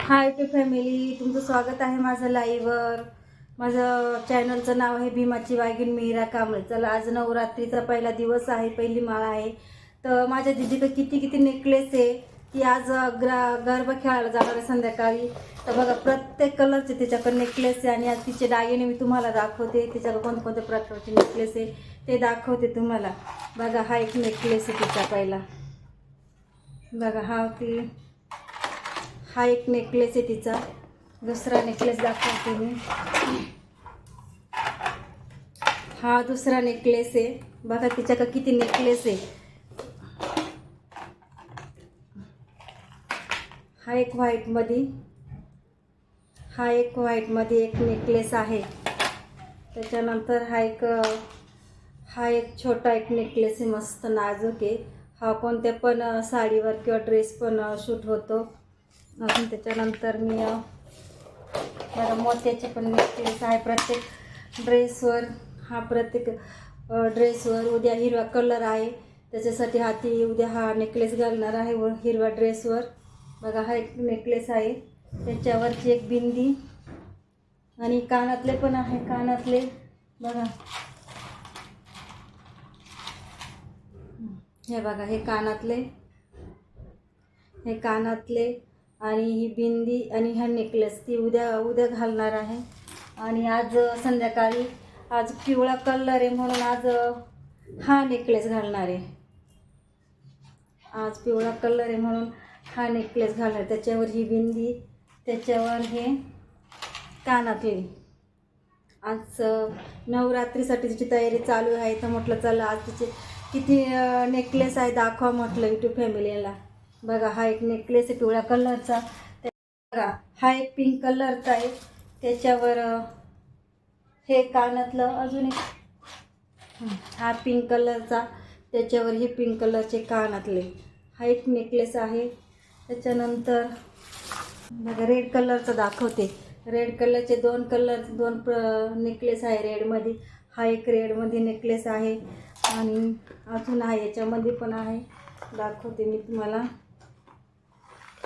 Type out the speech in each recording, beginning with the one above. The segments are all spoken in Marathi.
हाय टू फॅमिली तुमचं स्वागत आहे माझं लाईव्हवर माझं चॅनलचं नाव आहे भीमाची वाघीण मिहिरा कांबळे. चला आज नवरात्रीचा पहिला दिवस आहे पहिली माळ आहे. तर माझ्या दिदीकडे किती किती नेकलेस आहे ती आज ग्रा गरबा खेळायला जाणार आहे संध्याकाळी. तर बघा प्रत्येक कलरचे त्याच्याकडे नेकलेस आहे आणि आज तिचे दागिने मी तुम्हाला दाखवते. तिच्याकडे कोणकोणत्या प्रकारचे नेकलेस आहे ते दाखवते तुम्हाला. बघा हा एक नेकलेस आहे तिचा पहिला. बघा हा ती हा एक नेकलेस आहे तिचा. दुसरा नेकलेस दाखवते मी. हा दुसरा नेकलेस आहे. बघा तिच्याकडे किती नेकलेस आहे. हा एक व्हाईटमध्ये हा एक व्हाईटमध्ये एक नेकलेस आहे. त्याच्यानंतर हा एक हा एक छोटा एक नेकलेस आहे. मस्त नाजूक आहे. हा कोणत्या पण साडीवर किंवा ड्रेस पण शूट होतो. अजून त्याच्यानंतर मी अ, बघा मोत्याचे पण नेकलेस आहे. प्रत्येक ड्रेसवर हा प्रत्येक ड्रेसवर उद्या हिरवा कलर आहे. त्याच्यासाठी हाती उद्या हा नेकलेस घालणार आहे व हिरव्या ड्रेसवर बघा हा एक नेकलेस आहे. त्याच्यावरची एक बिंदी आणि कानातले पण आहे कानातले. बघा. हे बघा हे कानातले. हे कानातले. आणि ही बिंदी आणि ह्या नेकलेस ती उद्या उद्या घालणार आहे. आणि आज संध्याकाळी आज पिवळा कलर आहे म्हणून आज हा नेकलेस घालणार आहे. आज पिवळा कलर आहे म्हणून हा नेकलेस घालणार. त्याच्यावर ही बिंदी त्याच्यावर हे कानातले. आज नवरात्रीसाठी तिची तयारी चालू आहे. तर म्हटलं चला आज तिचे किती नेकलेस आहे दाखवा म्हटलं यूट्यूब फॅमिलीला बघा हा एक नेकलेस आहे पिवळ्या कलरचा बघा हा एक पिंक कलरचा आहे. त्याच्यावर हे कानातलं अजून एक हा पिंक कलरचा त्याच्यावर हे पिंक कलरचे कानातले. हा एक नेकलेस आहे. त्याच्यानंतर बघा रेड कलरचा दाखवते. रेड कलरचे दोन कलर दोन प्र नेकलेस आहे रेडमध्ये हा एक रेडमध्ये नेकलेस आहे. आणि अजून हा याच्यामध्ये पण आहे. दाखवते मी तुम्हाला.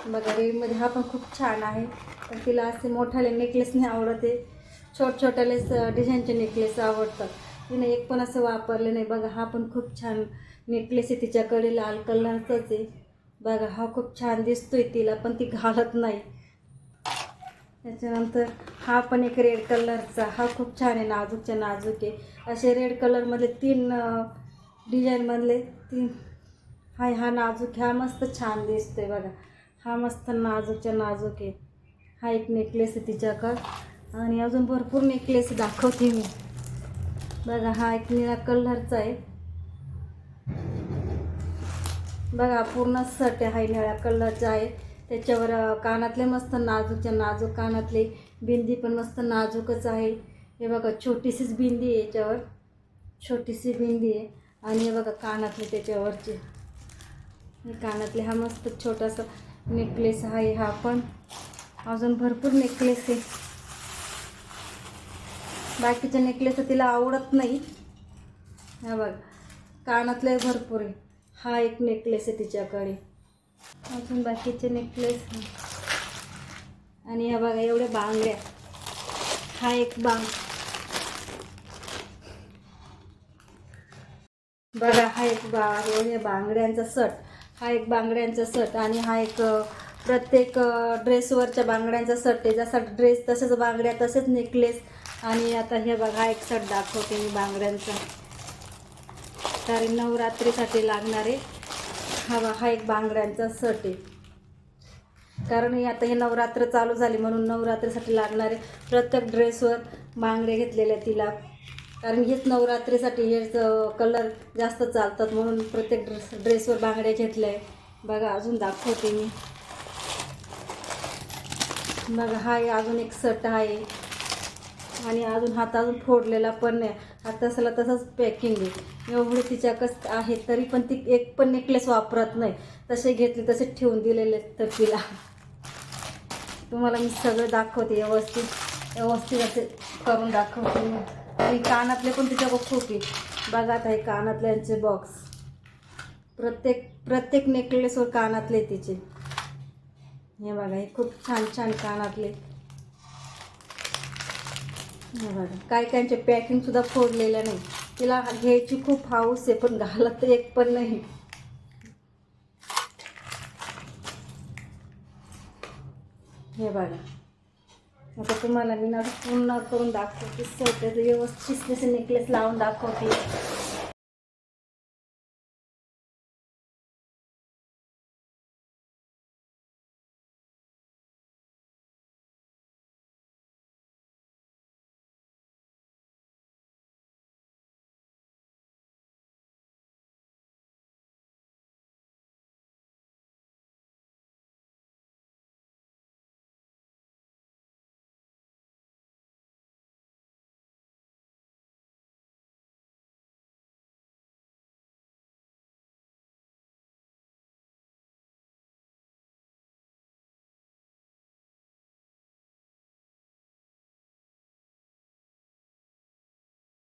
बघा रेडमध्ये हा पण खूप छान आहे. पण तिला असे मोठाले नेकलेस नाही आवडते. छोट छोट्यालेच डिझाईनचे नेकलेस आवडतात. तिने एक पण असं वापरले नाही. बघा हा पण खूप छान नेकलेस आहे तिच्याकडे. लाल कलरचाच आहे. बघा हा खूप छान दिसतोय तिला पण ती घालत नाही. त्याच्यानंतर हा पण एक रेड कलरचा हा खूप छान आहे नाजूकच्या नाजूक आहे. असे रेड कलरमधले तीन डिझाईनमधले तीन. हा हा नाजूक हा मस्त छान दिसतोय बघा. हा मस्त नाजूकच्या नाजूक आहे. हा एक नेकलेस आहे तिच्याकडं. आणि अजून भरपूर नेकलेस दाखवते मी. बघा हा एक निळा कलरचा आहे. बघा पूर्ण सट आहे निळ्या कलरचा आहे. त्याच्यावर कानातले मस्त नाजूकच्या नाजूक कानातले बिंदी पण मस्त नाजूकच आहे. हे बघा छोटीशीच बिंदी आहे याच्यावर. छोटीशी बिंदी आहे. आणि हे बघा कानातले त्याच्यावरचे. कानातले हा मस्त छोटासा नेकलेस आहे हा पण. अजून भरपूर नेकलेस आहे. बाकीचे नेकलेस तिला आवडत नाही. हा बघ कानातले भरपूर आहे. हा एक नेकलेस आहे तिच्याकडे. अजून बाकीचे नेकलेस आणि ह्या बघा एवढ्या बांगड्या. हा एक बांग. बघा हा एक बा एवढ्या बांगड्यांचा सट. हा एक बांगड्यांचा सट आणि हा एक प्रत्येक ड्रेसवरच्या बांगड्यांचा सट आहे. जसा ड्रेस तसेच बांगड्या तसेच नेकलेस. आणि आता हे बघा हा एक सट दाखवते मी बांगड्यांचा. कारण नवरात्रीसाठी लागणारे हा बा- हा एक बांगड्यांचा सट आहे. कारण हे आता हे नवरात्र चालू झाली म्हणून नवरात्रीसाठी लागणारे प्रत्येक ड्रेसवर बांगडे घेतलेले तिला. कारण हेच नवरात्रीसाठी हेच कलर जास्त चालतात म्हणून प्रत्येक ड्रेस ड्रेसवर बांगड्या घेतल्या आहे बघा अजून दाखवते मी. बघा हा अजून एक सट आहे. आणि अजून हात अजून फोडलेला पण नाही. हा तसला तसंच पॅकिंग आहे. एवढे कसं आहे तरी पण ती एक पण नेकलेस वापरत नाही. तसे घेतले तसे ठेवून दिलेले तर तिला. तुम्हाला मी सगळं दाखवते व्यवस्थित व्यवस्थित असे करून दाखवते मी. आणि कानातले पण तिच्याकडे खूप आहे. बघा आता हे कानातल्यांचे बॉक्स प्रत्येक प्रत्येक नेकलेसवर कानातले तिचे. हे बघा हे खूप छान छान कानातले. हे बघा काय कायचे पॅकिंगसुद्धा फोडलेलं नाही. तिला घ्यायची खूप हाऊस आहे पण घालत तर एक पण नाही. हे बघा. आता तुम्हाला मी ना पूर्ण करून दाखवते. सगळं व्यवस्थित नेकलेस लावून दाखवते.